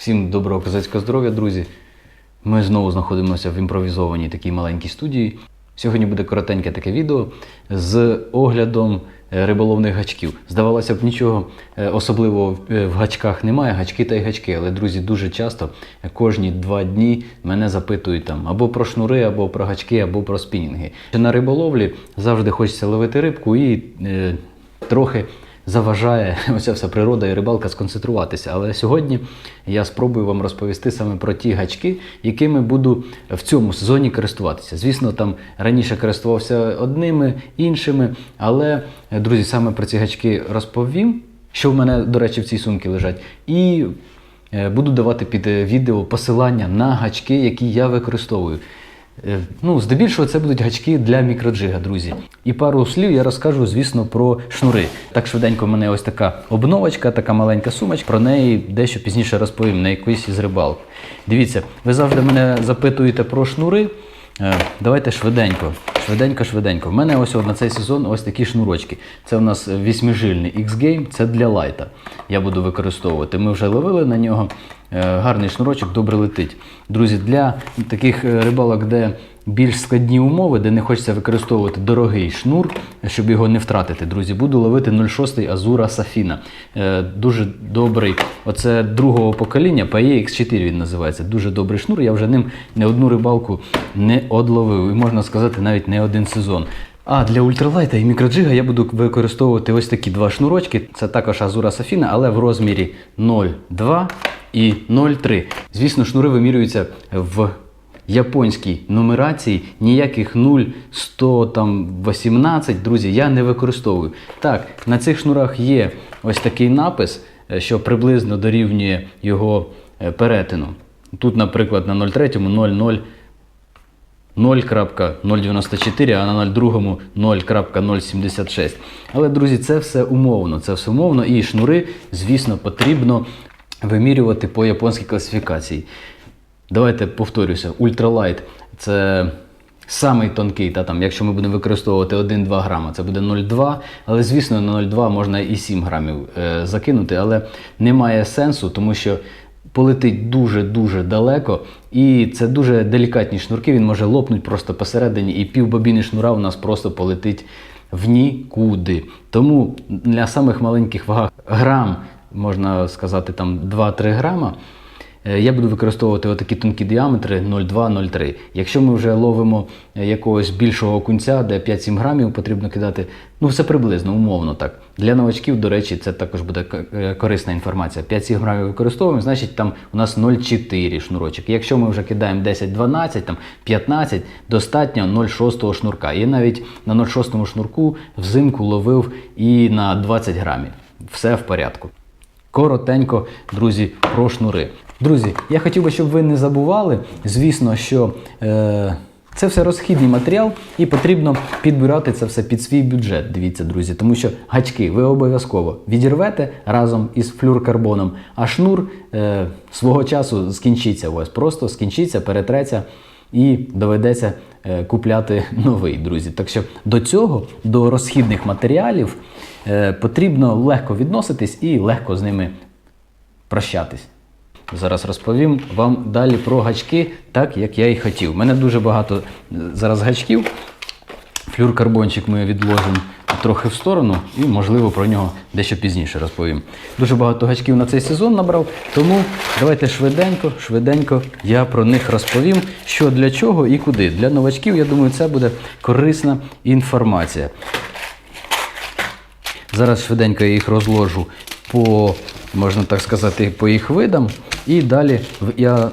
Всім доброго козацького здоров'я, друзі. Ми знову знаходимося в імпровізованій такій маленькій студії. Сьогодні буде коротеньке таке відео з оглядом е, риболовних гачків. Здавалося б, нічого е, особливого в- е, гачках немає, гачки та й гачки. Але, друзі, дуже часто кожні два дні мене запитують там або про шнури, або про гачки, або про спінінги. На риболовлі завжди хочеться ловити рибку і е, трохи заважає оця вся природа і рибалка сконцентруватися. Але сьогодні я спробую вам розповісти саме про ті гачки, якими буду в цьому сезоні користуватися. Звісно, там раніше користувався одними, іншими, але, друзі, саме про ці гачки розповім, що в мене, до речі, в цій сумці лежать. І е, буду давати під е, відео посилання на гачки, які я використовую. Е, Ну, здебільшого це будуть гачки для мікроджига, друзі. І пару слів я розкажу, звісно, про шнури. Так швиденько в мене ось така обновочка, така маленька сумочка. Про неї дещо пізніше розповім на якоїсь із рибалок. Дивіться, ви завжди мене запитуєте про шнури. Е, Давайте швиденько, швиденько, швиденько. В мене ось на цей сезон ось такі шнурочки. Це у нас вісьмижильний X-Game, це для лайта. Я буду використовувати. Ми вже ловили на нього. Е, Гарний шнурочок, добре летить. Друзі, для таких е, рибалок, де більш складні умови, де не хочеться використовувати дорогий шнур, щоб його не втратити. Друзі, буду ловити 06 Азура Сафіна. Е, Дуже добрий, оце другого покоління, PAE X4 він називається. Дуже добрий шнур. Я вже ним не одну рибалку не одловив. І можна сказати, навіть не один сезон. А для ультралайта і мікроджига я буду використовувати ось такі два шнурочки. Це також Азура Сафіна, але в розмірі 0,2 і 0,3. Звісно, шнури вимірюються в японській нумерації. Ніяких 0, 100, там 18, друзі, я не використовую. Так, на цих шнурах є ось такий напис, е, що приблизно дорівнює його е, перетину. Тут, наприклад, на 0,3 0,0 0.094, а на 02 0.076. Але, друзі, це все умовно. Це все умовно. І шнури, звісно, потрібно вимірювати по японській класифікації. Давайте повторюся: ультралайт це самий тонкий. Та, там, якщо ми будемо використовувати 1-2 грама, це буде 0,2. Але, звісно, на 0,2 можна і 7 грамів е, закинути, але немає сенсу, тому що полетить дуже-дуже далеко, і це дуже делікатні шнурки. Він може лопнути просто посередині, і півбобіни шнура у нас просто полетить в нікуди. Тому для самих маленьких ваг грам, можна сказати, там 2-3 грама. Е, Я буду використовувати отакі тонкі діаметри 0,2-0,3. Якщо ми вже ловимо е, якогось більшого окунця, де 5-7 грамів потрібно кидати, ну все приблизно, умовно так. Для новачків, до речі, це також буде е, корисна інформація. 5-7 грамів використовуємо, значить там у нас 0,4 шнурочок. Якщо ми вже кидаємо 10-12, там 15, достатньо 0,6 шнурка. І навіть на 0,6 шнурку взимку ловив і на 20 грамів. Все в порядку. Коротенько, друзі, про шнури. Друзі, я хотів би, щоб ви не забували, звісно, що е, це все розхідний матеріал, і потрібно підбирати це все під свій бюджет. Дивіться, друзі, тому що гачки ви обов'язково відірвете разом із флюркарбоном, а шнур е, свого часу скінчиться вас. Просто скінчиться, перетреться і доведеться е, купляти новий, друзі. Так що до цього, до розхідних матеріалів, е, потрібно легко відноситись і легко з ними прощатись. Зараз розповім вам далі про гачки, так як я і хотів. У мене дуже багато е, зараз гачків. Флюркарбончик ми відложимо трохи в сторону і, можливо, про нього дещо пізніше розповім. Дуже багато гачків на цей сезон набрав, тому давайте швиденько, швиденько я про них розповім, що для чого і куди. Для новачків, я думаю, це буде корисна інформація. Зараз швиденько я їх розложу по, можна так сказати, по їх видам. І далі я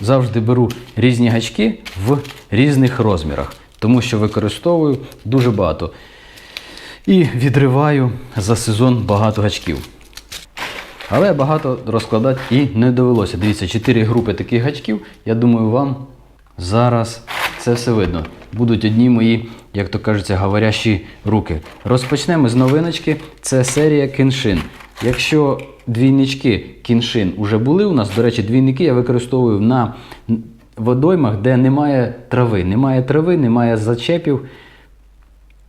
завжди беру різні гачки в різних розмірах, тому що використовую дуже багато. І відриваю за сезон багато гачків. Але багато розкладати і не довелося. Дивіться, 4 групи таких гачків. Я думаю, вам зараз це все видно. Будуть одні мої, як то кажеться, говорящі руки. Розпочнемо з новиночки. Це серія Кеншин. Якщо двійнички кіншин вже були у нас, до речі, двійники я використовую на водоймах, де немає трави. Немає трави, немає зачепів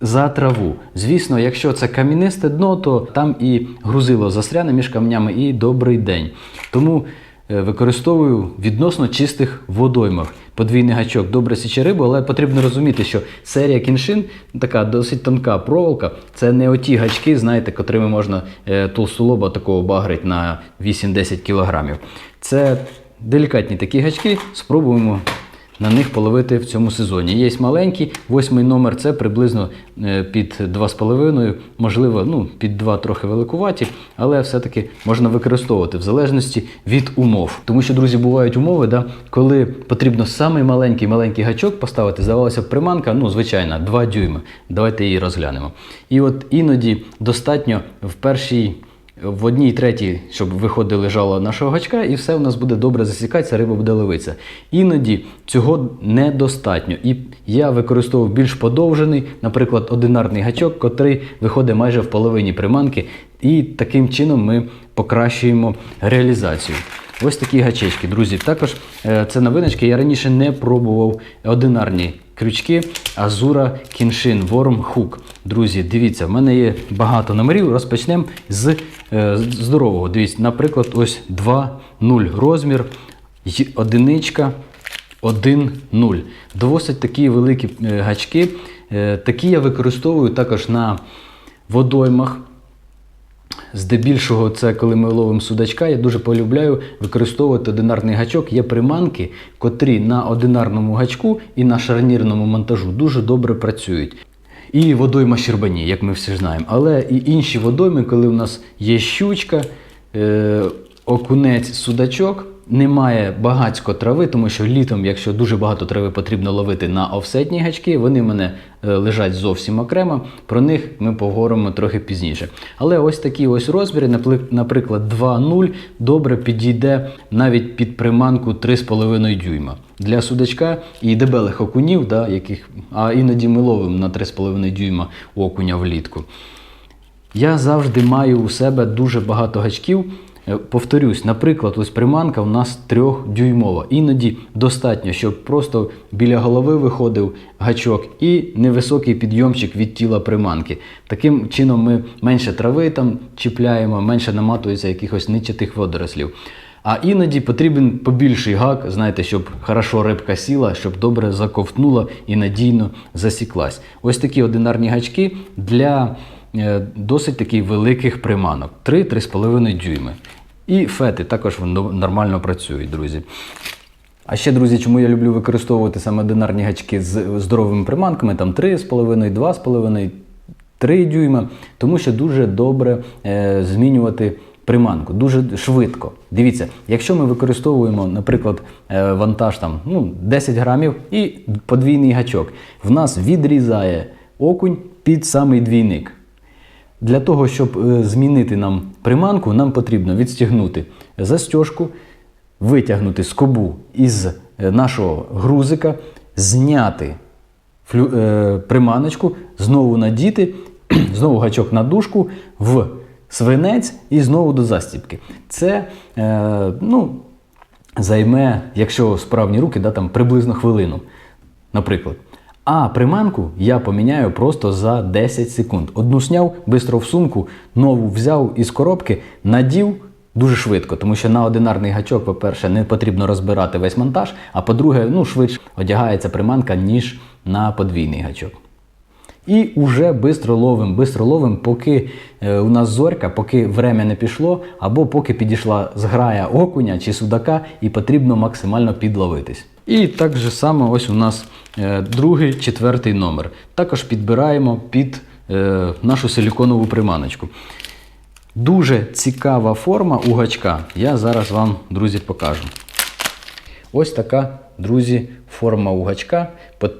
за траву. Звісно, якщо це кам'янисте дно, то там і грузило застряне між камнями, і добрий день. Тому використовую відносно чистих водоймах. Подвійний гачок добре січе рибу, але потрібно розуміти, що серія кіншин, така досить тонка проволока, це не оті гачки, знаєте, котрими можна е, толстолоба такого багрить на 8-10 кілограмів. Це делікатні такі гачки, спробуємо на них половити в цьому сезоні. Є маленький, восьмий номер це приблизно е, під 2,5, можливо, ну, під 2 трохи великуваті, але все-таки можна використовувати в залежності від умов. Тому що, друзі, бувають умови, да, коли потрібно самий маленький маленький гачок поставити, здавалося б, приманка, ну, звичайна, 2 дюйми. Давайте її розглянемо. І от іноді достатньо в першій в одній третій, щоб виходили жало нашого гачка, і все у нас буде добре засікатися, риба буде ловитися. Іноді цього недостатньо. І я використовував більш подовжений, наприклад, одинарний гачок, котрий виходить майже в половині приманки, і таким чином ми покращуємо реалізацію. Ось такі гачечки, друзі. Також е, це новиночки. Я раніше не пробував одинарні крючки Azura Kinshin Worm Hook. Друзі, дивіться, в мене є багато номерів. Розпочнемо з е, здорового. Дивіться, наприклад, ось 2-0 розмір, одиничка, 1-0. Досить такі великі е, гачки. Е, такі я використовую також на водоймах. Здебільшого, це коли ми ловимо судачка, я дуже полюбляю використовувати одинарний гачок. Є приманки, котрі на одинарному гачку і на шарнірному монтажу дуже добре працюють. І водойма Щербані, як ми всі знаємо. Але і інші водойми, коли у нас є щучка, е, окунець, судачок, немає багацько трави, тому що літом, якщо дуже багато трави потрібно ловити на офсетні гачки, вони в мене е, лежать зовсім окремо. Про них ми поговоримо трохи пізніше. Але ось такі ось розміри, наприклад, 2,0 добре підійде навіть під приманку 3,5 дюйма. Для судачка і дебелих окунів, да, яких, а іноді ми ловимо на 3,5 дюйма окуня влітку. Я завжди маю у себе дуже багато гачків. Е, Повторюсь, наприклад, ось приманка у нас трьохдюймова. Іноді достатньо, щоб просто біля голови виходив гачок і невисокий підйомчик від тіла приманки. Таким чином ми менше трави там чіпляємо, менше наматується якихось ничатих водорослів. А іноді потрібен побільший гак, знаєте, щоб хорошо рибка сіла, щоб добре заковтнула і надійно засіклась. Ось такі одинарні гачки для досить таких великих приманок 3-3,5 дюйми. І фети також нормально працюють, друзі. А ще, друзі, чому я люблю використовувати саме одинарні гачки з здоровими приманками, там 3,5, 2,5, 3 дюйма, тому що дуже добре е, змінювати приманку, дуже швидко. Дивіться, якщо ми використовуємо, наприклад, е, вантаж там, ну, 10 грамів і подвійний гачок, в нас відрізає окунь під самий двійник. Для того, щоб е, змінити нам приманку, нам потрібно відстігнути застіжку, витягнути скобу із е, нашого грузика, зняти е, приманочку, знову надіти, знову гачок на дужку в свинець і знову до застібки. Це ну, займе, якщо справні руки, да, там, приблизно хвилину, наприклад. А приманку я поміняю просто за 10 секунд. Одну сняв, швидко в сумку, нову взяв із коробки, надів дуже швидко, тому що на одинарний гачок, по-перше, не потрібно розбирати весь монтаж, а по-друге, ну, швидше одягається приманка, ніж на подвійний гачок. І уже бистро ловим, бистро ловим, поки е, у нас зорька, поки время не пішло, або поки підійшла зграя окуня чи судака, і потрібно максимально підловитись. І так же само ось у нас другий, четвертий номер. Також підбираємо під е, нашу силіконову приманочку. Дуже цікава форма у гачка. Я зараз вам, друзі, покажу. Ось така, друзі, форма у гачка. По,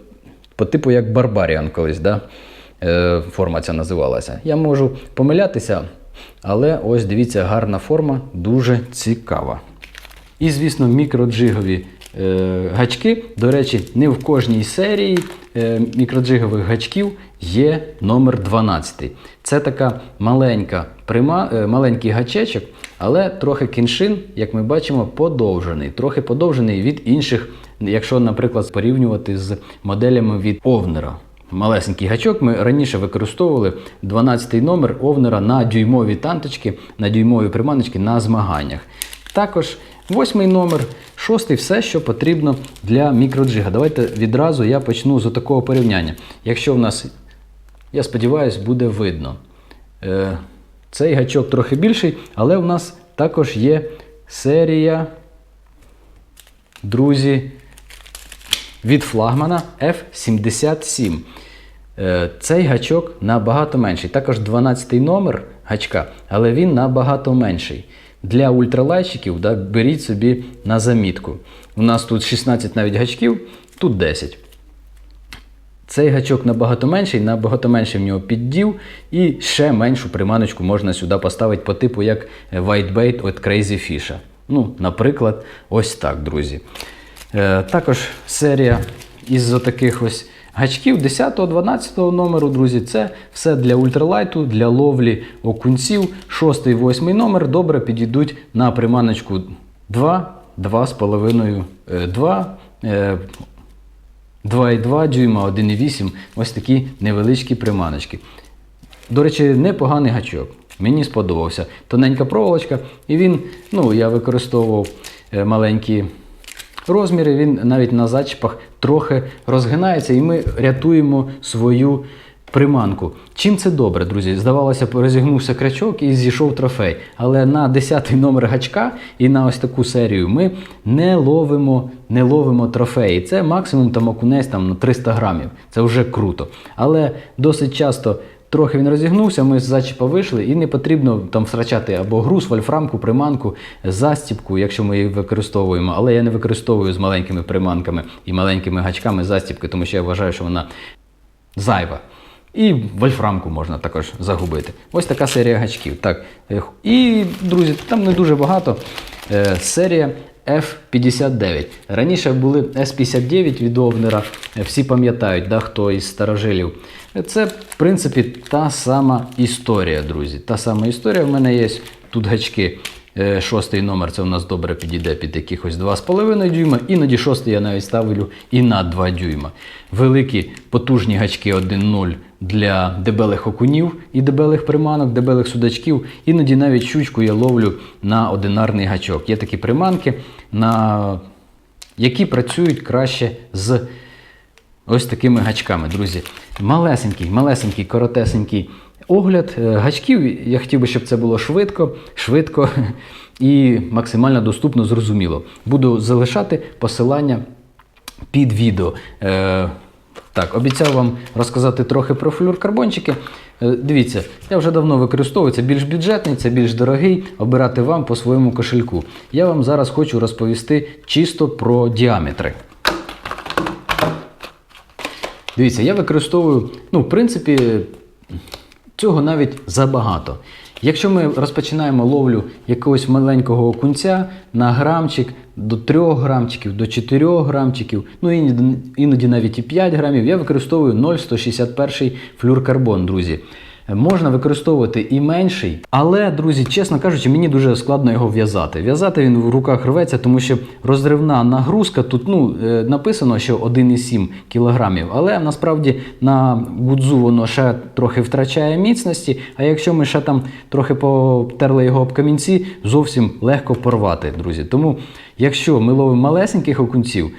по типу як Барбаріан колись, да? е, форма ця називалася. Я можу помилятися, але ось дивіться, гарна форма, дуже цікава. І, звісно, мікроджигові е, гачки. До речі, не в кожній серії е, мікроджигових гачків є номер 12. Це така маленька прима, е, маленький гачечок, але трохи кіншин, як ми бачимо, подовжений. Трохи подовжений від інших, якщо, наприклад, порівнювати з моделями від Овнера. Малесенький гачок ми раніше використовували 12-й номер овнера на дюймові танточки, на дюймові приманочки на змаганнях. Також восьмий номер, шостий все, що потрібно для мікроджига. Давайте відразу я почну з такого порівняння. Якщо в нас, я сподіваюся, буде видно. Е, Цей гачок трохи більший, але в нас також є серія, друзі, від флагмана F77. Е, Цей гачок набагато менший. Також 12 номер гачка, але він набагато менший. Для ультралайчиків да, беріть собі на замітку. У нас тут 16 навіть гачків, тут 10. Цей гачок набагато менший, набагато менший в нього піддів, і ще меншу приманочку можна сюди поставити по типу як Whitebait від Crazy Fish. Ну, наприклад, ось так, друзі. Е, також серія із таких ось гачків 10-12 номеру, друзі, це все для ультралайту, для ловлі окунців. 6-8 номер добре підійдуть на приманочку 2, 2,5, е, 2, е, 2,2 дюйма, 1,8 ось такі невеличкі приманочки. До речі, непоганий гачок. Мені сподобався. Тоненька проволочка, і він, ну, я використовував е, маленькі розміри, він навіть на зачіпах трохи розгинається, і ми рятуємо свою приманку. Чим це добре, друзі? Здавалося, розігнувся крачок і зійшов трофей. Але на 10-й номер гачка і на ось таку серію ми не ловимо, не ловимо трофеї. Це максимум там окунець там, на 300 грамів. Це вже круто. Але досить часто. Трохи він розігнувся, ми з зачіпа вийшли, і не потрібно там втрачати або груз, вольфрамку, приманку, застіпку, якщо ми її використовуємо. Але я не використовую з маленькими приманками і маленькими гачками застіпки, тому що я вважаю, що вона зайва. І вольфрамку можна також загубити. Ось така серія гачків. Так. І, друзі, там не дуже багато. Е, серія F59. Раніше були S59 від Овнера. Е, Всі пам'ятають, да, хто із старожилів. Це, в принципі, та сама історія, друзі. Та сама історія. В мене є тут гачки. Е, Шостий номер це у нас добре підійде під якихось 2,5 дюйма. Іноді шостий я навіть ставлю і на 2 дюйма. Великі потужні гачки 1.0 для дебелих окунів і дебелих приманок, дебелих судачків. Іноді навіть щучку я ловлю на одинарний гачок. Є такі приманки, на... які працюють краще з ось такими гачками, друзі. Малесенький, малесенький, коротесенький огляд е, гачків. Я хотів би, щоб це було швидко, швидко і максимально доступно, зрозуміло. Буду залишати посилання під відео. Е, так, обіцяв вам розказати трохи про флюркарбончики. Е, Дивіться, я вже давно використовую це більш бюджетний, це більш дорогий. Обирати вам по своєму кошельку. Я вам зараз хочу розповісти чисто про діаметри. Дивіться, я використовую, ну, в принципі, цього навіть забагато. Якщо ми розпочинаємо ловлю якогось маленького окунця на грамчик до 3 грамчиків, до 4 грамчиків, ну іноді, навіть і 5 грамів, я використовую 0,161 флюркарбон, друзі. Можна використовувати і менший, але, друзі, чесно кажучи, мені дуже складно його в'язати. В'язати він в руках рветься, тому що розривна нагрузка тут ну, е, написано, що 1,7 кг, але насправді на гудзу воно ще трохи втрачає міцності. А якщо ми ще там трохи потерли його об камінці, зовсім легко порвати, друзі. Тому, якщо ми ловимо малесеньких окунців,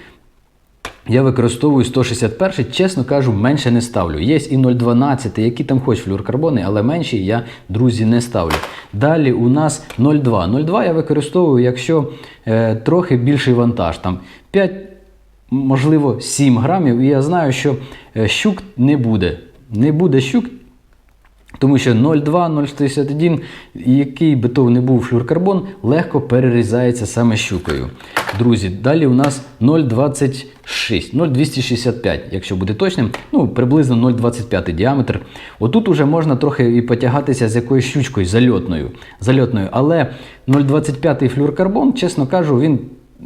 я використовую 161, чесно кажу, менше не ставлю. Є і 0,12, які там хоч флюоркарбони, але менші я, друзі, не ставлю. Далі у нас 0,2. 0,2 я використовую, якщо е, трохи більший вантаж. Там 5, можливо, 7 грамів. І я знаю, що е, щук не буде. Не буде щук. Тому що 0,2-0,61, який би то не був флюркарбон, легко перерізається саме щукою. Друзі, далі у нас 0,26, 0,265, якщо буде точним, ну приблизно 0,25 діаметр. Отут уже можна трохи і потягатися з якоюсь щучкою зальотною. зальотною. Але 0,25 флюркарбон, чесно кажу, він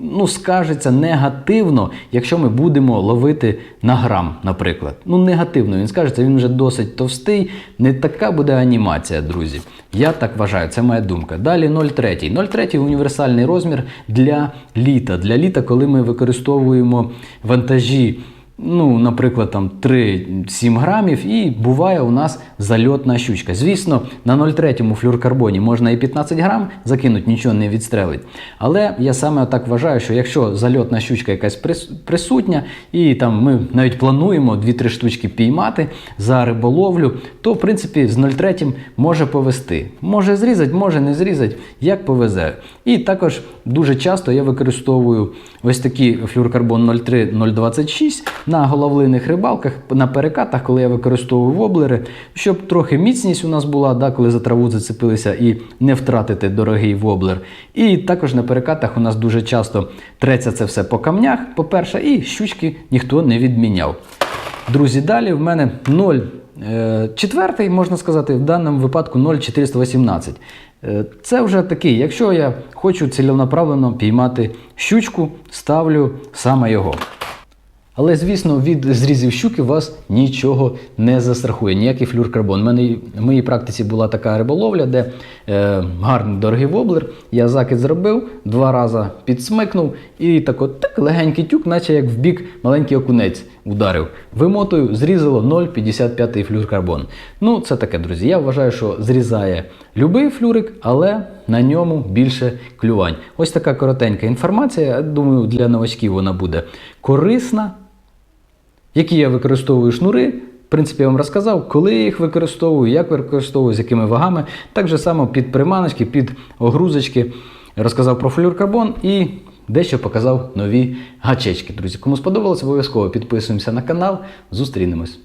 ну, скажеться негативно, якщо ми будемо ловити на грам, наприклад. Ну, негативно він скажеться, він вже досить товстий, не така буде анімація, друзі. Я так вважаю, це моя думка. Далі 0,3. 0,3 універсальний розмір для літа. Для літа, коли ми використовуємо вантажі ну, наприклад, там 3-7 грамів, і буває у нас зальотна щучка. Звісно, на 0,3 флюркарбоні можна і 15 грам закинути, нічого не відстрелить. Але я саме так вважаю, що якщо зальотна щучка якась присутня, і там ми навіть плануємо 2-3 штучки піймати за риболовлю, то в принципі з 0,3 може повести. Може зрізати, може не зрізати, як повезе. І також дуже часто я використовую ось такі флюркарбон 03-026 на головлиних рибалках, на перекатах, коли я використовую воблери, щоб трохи міцність у нас була, да, коли за траву зацепилися і не втратити дорогий воблер. І також на перекатах у нас дуже часто треться це все по камнях, по-перше, і щучки ніхто не відміняв. Друзі, далі в мене 0. е, Четвертий, можна сказати, в даному випадку 0,418. Е, Це вже такий, якщо я хочу ціленаправленно піймати щучку, ставлю саме його. Але, звісно, від зрізів щуки вас нічого не застрахує, ніякий флюркарбон. У мене в моїй практиці була така риболовля, де е, гарний дорогий воблер. Я закид зробив, два рази підсмикнув і так от так легенький тюк, наче як в бік маленький окунець ударив. Вимотую, зрізало 0,55 флюркарбон. Ну, це таке, друзі. Я вважаю, що зрізає любий флюрик, але на ньому більше клювань. Ось така коротенька інформація. Я Думаю, для новачків вона буде корисна. Які я використовую шнури. В принципі, я вам розказав, коли я їх використовую, як використовую, з якими вагами. Так же само під приманочки, під огрузочки. Розказав про флюркарбон і дещо показав нові гачечки. Друзі, кому сподобалось, обов'язково підписуємося на канал. Зустрінемось.